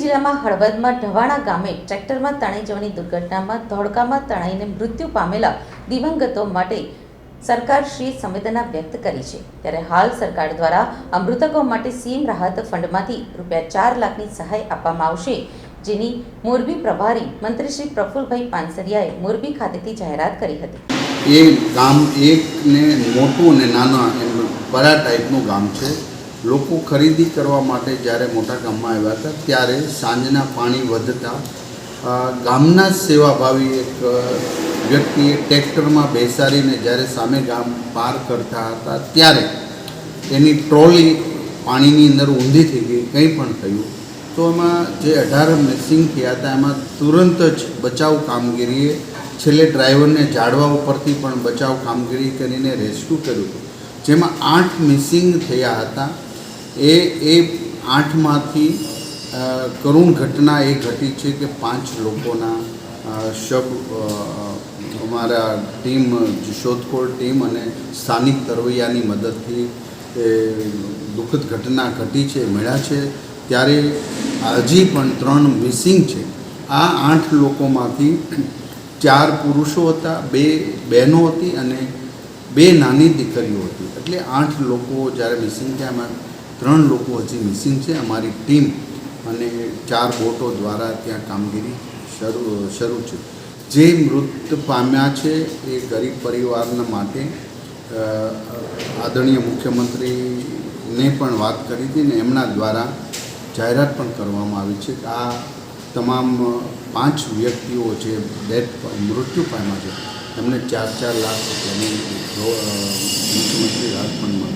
જિલ્લામાં હળવદમાં ઢવાણા ગામે ટ્રેક્ટરમાં તણાઈ જવાની દુર્ઘટનામાં ધોળકામાં તણાઈને મૃત્યુ પામેલા દિવંગતો માટે સરકારશ્રીએ સંવેદના વ્યક્ત કરી છે. ત્યારે હાલ સરકાર દ્વારા આ મૃતકો માટે સીએમ રાહત ફંડમાંથી રૂપિયા ચાર લાખની સહાય આપવામાં આવશે, જેની મોરબી પ્રભારી મંત્રી શ્રી પ્રફુલભાઈ પાનસરિયાએ મોરબી ખાતેથી જાહેરાત કરી હતી. એ ગામ એક ને મોટું ને નાના એમ બરા ટાઈપનું ગામ છે. લોકો ખરીદી કરવા માટે જ્યારે મોટા ગામમાં આવ્યા હતા, ત્યારે સાંજના પાણી વધતા ગામના જ સેવાભાવી એક વ્યક્તિએ ટ્રેક્ટરમાં બેસાડીને જ્યારે સામે ગામ પાર કરતા હતા, ત્યારે એની ટ્રોલી પાણીની અંદર ઊંધી થઈ ગઈ, કંઈ પણ થયું. તો એમાં જે અઢાર મિસિંગ થયા હતા, એમાં તુરંત જ બચાવ કામગીરીએ છેલ્લે ડ્રાઈવરને ઝાડવા ઉપરથી પણ બચાવ કામગીરી કરીને રેસ્ક્યુ કર્યું. જેમાં આઠ મિસિંગ થયા હતા. એ એ આઠમાંથી કરુણ ઘટના એ ઘટી છે કે પાંચ લોકોના શબ અમારા ટીમ, શોધખોળ ટીમ અને સ્થાનિક તરવૈયાની મદદથી એ દુઃખદ ઘટના ઘટી છે, મળ્યા છે. ત્યારે હજી પણ ત્રણ મિસિંગ છે. આ આઠ લોકોમાંથી ચાર પુરુષો હતા, બે બહેનો હતી અને બે નાની દીકરીઓ હતી. એટલે આઠ લોકો જ્યારે મિસિંગ થયા ત્રણ લોકો હજી મિસિંગ છે. અમારી ટીમ અને ચાર બોટો દ્વારા ત્યાં કામગીરી શરૂ શરૂ છે. જે મૃત પામ્યા છે એ ગરીબ પરિવારના માટે આદરણીય મુખ્યમંત્રીને પણ વાત કરી હતી ને એમના દ્વારા જાહેરાત પણ કરવામાં આવી છે. કે આ તમામ પાંચ વ્યક્તિઓ જે ડેથ, મૃત્યુ પામ્યા છે, એમને ચાર ચાર લાખ રૂપિયાની મુખ્યમંત્રી રાહત પણ મળશે